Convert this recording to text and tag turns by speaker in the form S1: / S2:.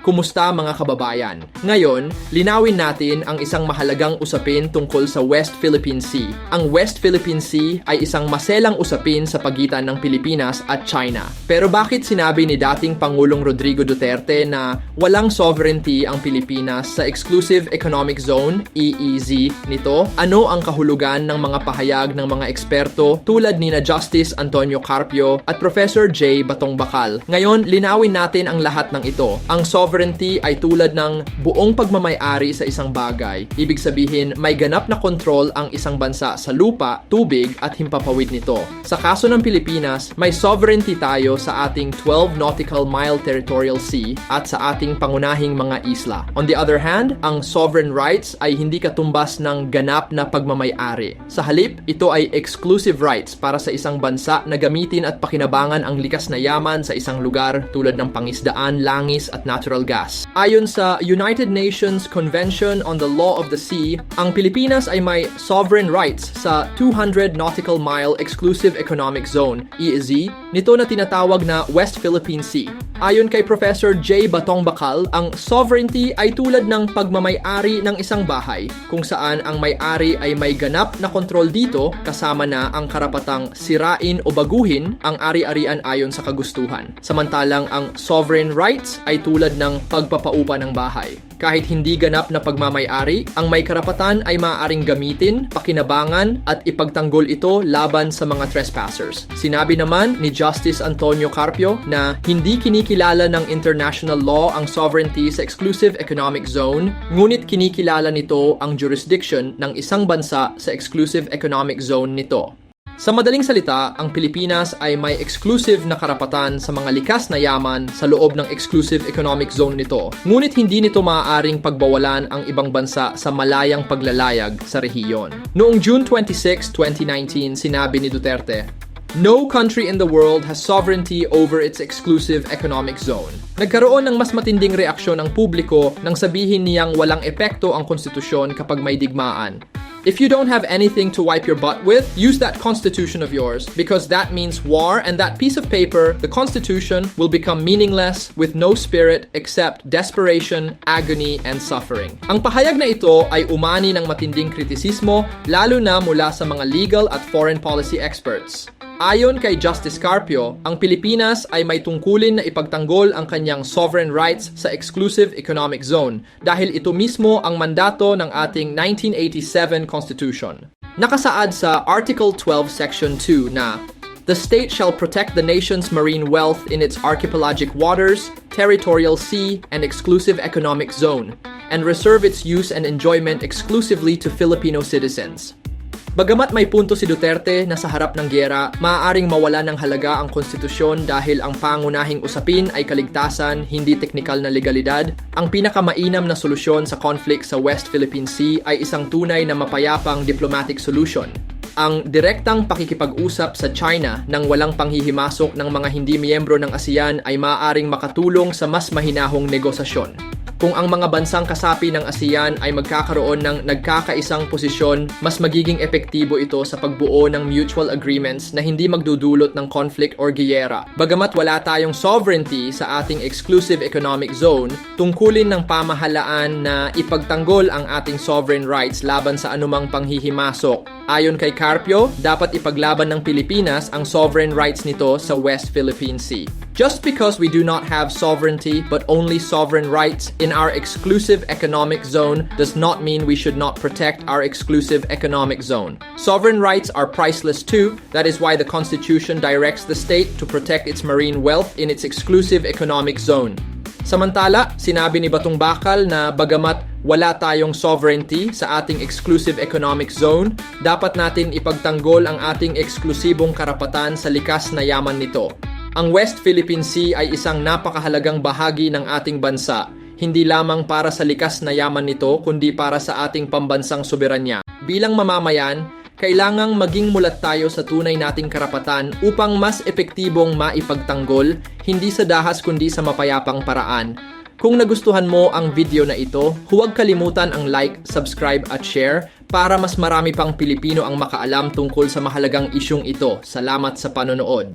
S1: Kumusta mga kababayan? Ngayon, linawin natin ang isang mahalagang usapin tungkol sa West Philippine Sea. Ang West Philippine Sea ay isang maselang usapin sa pagitan ng Pilipinas at China. Pero bakit sinabi ni dating Pangulong Rodrigo Duterte na walang sovereignty ang Pilipinas sa Exclusive Economic Zone, EEZ, nito? Ano ang kahulugan ng mga pahayag ng mga eksperto tulad ni na Justice Antonio Carpio at Professor J. Batong Bakal? Ngayon, linawin natin ang lahat ng ito. Ang sovereignty ay tulad ng buong pagmamayari sa isang bagay. Ibig sabihin, may ganap na kontrol ang isang bansa sa lupa, tubig at himpapawid nito. Sa kaso ng Pilipinas, may sovereignty tayo sa ating 12 nautical mile territorial sea at sa ating pangunahing mga isla. On the other hand, ang sovereign rights ay hindi katumbas ng ganap na pagmamayari. Sa halip, ito ay exclusive rights para sa isang bansa na gamitin at pakinabangan ang likas na yaman sa isang lugar tulad ng pangisdaan, langis at natural gas. Ayon sa United Nations Convention on the Law of the Sea, ang Pilipinas ay may sovereign rights sa 200 nautical mile exclusive economic zone, EEZ, nito na tinatawag na West Philippine Sea. Ayon kay Professor J. Batong Bakal, ang sovereignty ay tulad ng pagmamayari ng isang bahay kung saan ang may-ari ay may ganap na kontrol dito kasama na ang karapatang sirain o baguhin ang ari-arian ayon sa kagustuhan. Samantalang ang sovereign rights ay tulad ng pagpapaupa ng bahay. Kahit hindi ganap na pagmamayari, ang may karapatan ay maaaring gamitin, pakinabangan at ipagtanggol ito laban sa mga trespassers. Sinabi naman ni Justice Antonio Carpio na hindi kinikilala ng international law ang sovereignty sa exclusive economic zone, ngunit kinikilala nito ang jurisdiction ng isang bansa sa exclusive economic zone nito. Sa madaling salita, ang Pilipinas ay may exclusive na karapatan sa mga likas na yaman sa loob ng exclusive economic zone nito. Ngunit hindi nito maaaring pagbawalan ang ibang bansa sa malayang paglalayag sa rehiyon. Noong June 26, 2019, sinabi ni Duterte, No country in the world has sovereignty over its exclusive economic zone. Nagkaroon ng mas matinding reaksyon ang publiko nang sabihin niyang walang epekto ang konstitusyon kapag may digmaan. If you don't have anything to wipe your butt with, use that constitution of yours because that means war and that piece of paper, the constitution, will become meaningless with no spirit except desperation, agony, and suffering. Ang pahayag na ito ay umani ng matinding kritisismo lalo na mula sa mga legal at foreign policy experts. Ayon kay Justice Carpio, ang Pilipinas ay may tungkulin na ipagtanggol ang kanyang sovereign rights sa exclusive economic zone dahil ito mismo ang mandato ng ating 1987 Constitution. Nakasaad sa Article 12 Section 2 na The state shall protect the nation's marine wealth in its archipelagic waters, territorial sea, and exclusive economic zone, and reserve its use and enjoyment exclusively to Filipino citizens. Bagamat may punto si Duterte na sa harap ng gyera, maaaring mawala ng halaga ang konstitusyon dahil ang pangunahing usapin ay kaligtasan, hindi teknikal na legalidad, ang pinakamainam na solusyon sa conflict sa West Philippine Sea ay isang tunay na mapayapang diplomatic solution. Ang direktang pakikipag-usap sa China nang walang panghihimasok ng mga hindi miyembro ng ASEAN ay maaaring makatulong sa mas mahinahong negosasyon. Kung ang mga bansang kasapi ng ASEAN ay magkakaroon ng nagkakaisang posisyon, mas magiging epektibo ito sa pagbuo ng mutual agreements na hindi magdudulot ng conflict or giyera. Bagamat wala tayong sovereignty sa ating exclusive economic zone, tungkulin ng pamahalaan na ipagtanggol ang ating sovereign rights laban sa anumang panghihimasok. Ayon kay Carpio, dapat ipaglaban ng Pilipinas ang sovereign rights nito sa West Philippine Sea. Just because we do not have sovereignty but only sovereign rights in our exclusive economic zone does not mean we should not protect our exclusive economic zone. Sovereign rights are priceless too. That is why the Constitution directs the state to protect its marine wealth in its exclusive economic zone. Samantala, sinabi ni Batong Bakal na bagamat wala tayong sovereignty sa ating exclusive economic zone, dapat natin ipagtanggol ang ating eksklusibong karapatan sa likas na yaman nito. Ang West Philippine Sea ay isang napakahalagang bahagi ng ating bansa, hindi lamang para sa likas na yaman nito kundi para sa ating pambansang soberanya. Bilang mamamayan, kailangang maging mulat tayo sa tunay nating karapatan upang mas epektibong maipagtanggol, hindi sa dahas kundi sa mapayapang paraan. Kung nagustuhan mo ang video na ito, huwag kalimutan ang like, subscribe at share para mas marami pang Pilipino ang makaalam tungkol sa mahalagang isyong ito. Salamat sa panonood.